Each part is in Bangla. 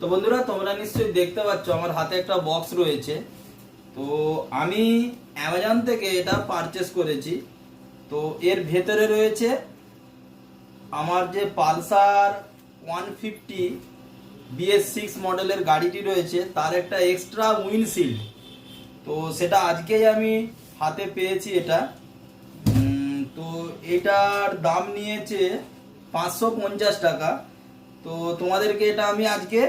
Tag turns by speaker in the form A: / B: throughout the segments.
A: তো বন্ধুরা, তোমরা নিশ্চয়ই দেখতে পাচ্ছ আমার হাতে একটা বক্স রয়েছে। তো আমি অ্যামাজন থেকে এটা পারচেস করেছি। তো এর ভেতরে রয়েছে আমার যে Pulsar one fifty BS six মডেলের গাড়িটি রয়েছে, তার একটা এক্সট্রা উইন্ডশিল্ড তো সেটা আজকেই আমি হাতে পেয়েছি এটা। তো এটার দাম নিয়েছে পাঁচশো পঞ্চাশ টাকা। তো তোমাদেরকে এটা আমি আজকে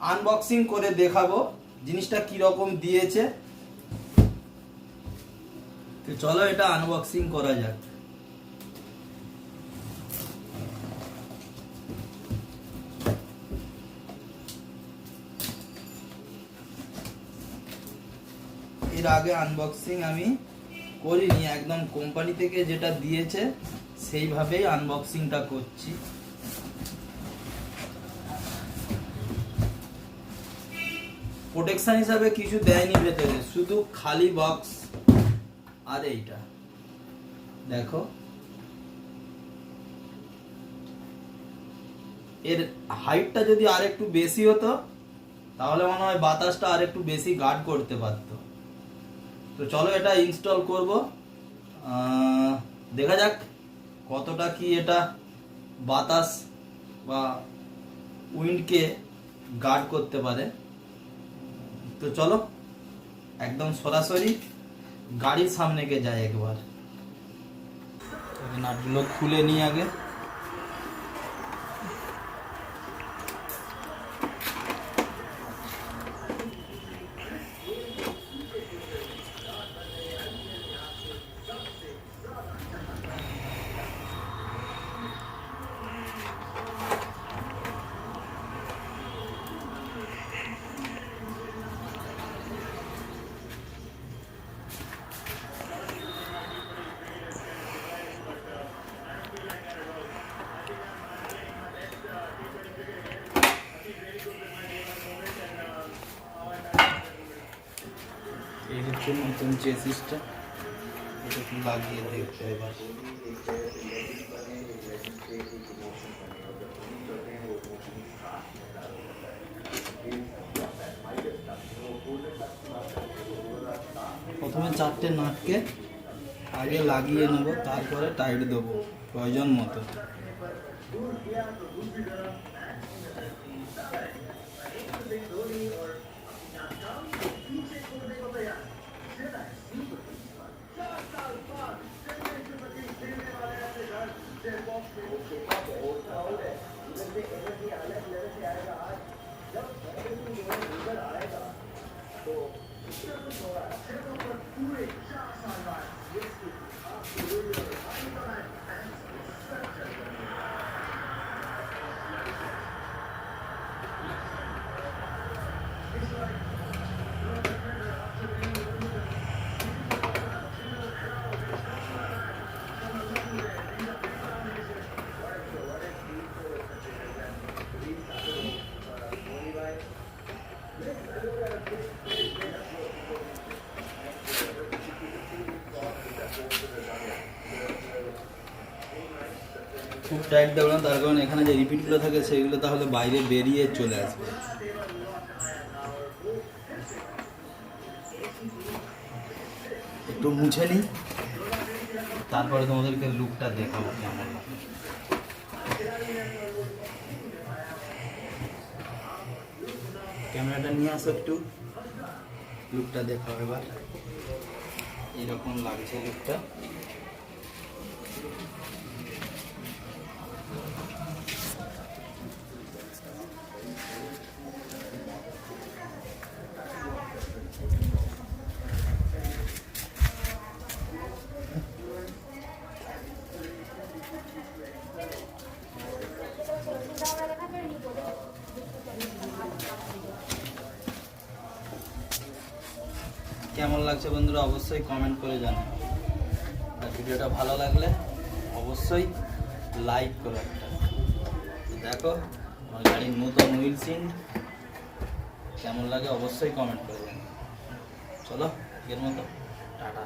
A: আনবক্সিং করে দেখাবো জিনিসটা কীরকম দিয়েছে। তো চলো এটা আনবক্সিং করা যাক। এর আগে আনবক্সিং আমি করিনি, একদম কোম্পানি থেকে যেটা দিয়েছে, সেইভাবেই আনবক্সিংটা করছি। প্রোটেকশন হিসাবে কিছু দেয়নি ভেতরে, শুধু খালি বক্স আর এইটা। দেখো। এর হাইটটা যদি আর একটু বেশি হতো, তাহলে মনে হয় বাতাসটা আর একটু বেশি গার্ড করতে পারতো। তো চলো এটা ইনস্টল করব। দেখা যাক কতটা কি এটা বাতাস বা উইন্ডকে গার্ড করতে পারে। তো চলো একদম সরাসরি গাড়ির সামনে গিয়ে যায় একবার। নাটগুলো খুলে নিই আগে। এই হচ্ছে নতুন চেসিসটা এটা লাগিয়ে দেখতে এবার। প্রথমে চারটে নাটকে আগে লাগিয়ে নেব, তারপরে টাইট দেবো, প্রয়োজন মতো। Thank you. খুব টাইট না, তার কারণ এখানে যে রিপিটগুলো থাকে সেগুলো তাহলে বাইরে বেরিয়ে চলে আসবে। একটু মুছে নিই, তারপরে তোমাদেরকে লুকটা দেখাবো কেমন ক্যামেরাটা নিয়ে আসো একটু লুকটা দেখাও এবার। এরকম লাগছে লুকটা কেমন লাগছে বন্ধুরা অবশ্যই কমেন্ট করে জানাও আর ভিডিওটা ভালো লাগলে অবশ্যই লাইক করো একটা। দেখো, আমার গাড়ির নতুন হুইল সিন কেমন লাগে অবশ্যই কমেন্ট করে জানাও চলো এর মতো, টাটা।